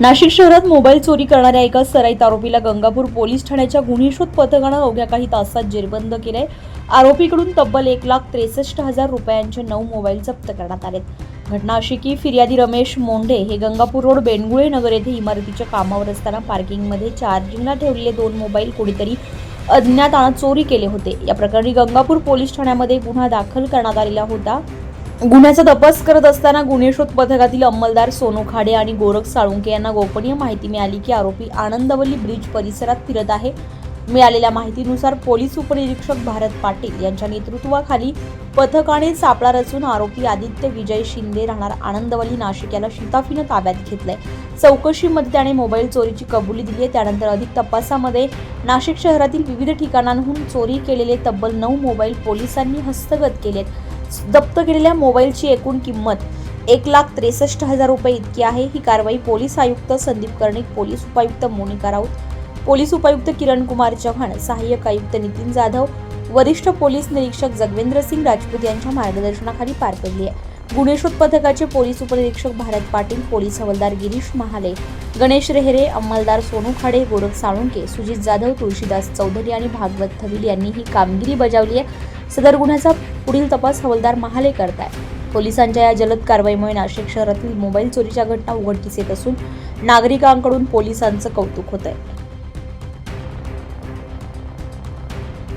नाशिक शहरात मोबाईल चोरी करणाऱ्या एका सराईत आरोपीला गंगापूर पोलीस ठाण्याच्या गुन्हे शोध पथकानं अवघ्या काही तासात जेरबंद केलंय. आरोपीकडून तब्बल एक लाख त्रेसष्ट हजार रुपयांचे नऊ मोबाईल जप्त करण्यात आलेत. घटना अशी की फिर्यादी रमेश मोंढे हे गंगापूर रोड बेंगुळे नगर येथे इमारतीच्या कामावर असताना पार्किंगमध्ये चार्जिंगला ठेवलेले दोन मोबाईल कोणीतरी अज्ञातानं चोरी केले होते. या प्रकरणी गंगापूर पोलीस ठाण्यामध्ये गुन्हा दाखल करण्यात आलेला होता. गुन्ह्याचा तपास करत असताना गुन्हे शोध पथकातील अंमलदार सोनू खाडे आणि गोरख साळुंके यांना गोपनीय माहिती मिळाली की आरोपी आनंदवल्ली ब्रिज परिसरात फिरत आहे. मिळालेल्या माहितीनुसार पोलीस उपनिरीक्षक भारत पाटील यांच्या नेतृत्वाखाली पथकाने सापळा रचून आरोपी आदित्य विजय शिंदे राहणार आनंदवली नाशिक याला शिताफीनं ताब्यात घेतलंय. चौकशीमध्ये त्याने मोबाईल चोरीची कबुली दिली आहे. त्यानंतर अधिक तपासामध्ये नाशिक शहरातील विविध ठिकाणांहून चोरी केलेले तब्बल नऊ मोबाईल पोलिसांनी हस्तगत केलेत. जप्त केलेल्या मोबाईलची एकूण किंमत एक लाख त्रेसष्ट हजार रुपये इतकी आहे. ही कारवाई पोलीस आयुक्त संदीप कर्णिक पोलीस उपायुक्त मोनिका राऊत पोलीस उपायुक्त किरण कुमार चव्हाण सहाय्यक आयुक्त नितीन जाधव वरिष्ठ पोलीस निरीक्षक जगवेंद्र सिंग राजपूत यांच्या मार्गदर्शनाखाली पार पडली आहे. गुन्हे शोध पथकाचे पोलीस उपनिरीक्षक भारत पाटील पोलीस हवालदार गिरीश महाले गणेश रेहरे अंमलदार सोनू खाडे गोरख साळुंके सुजित जाधव तुळशीदास चौधरी आणि भागवत थविल यांनी ही कामगिरी बजावली आहे. सदर गुन्ह्याचा पुढील तपास हवालदार महाले करताय. पोलिसांच्या या जलद कारवाईमुळे नाशिक शहरातील मोबाईल चोरीच्या घटना उघडकीस येत असून नागरिकांकडून पोलिसांचं कौतुक होत आहे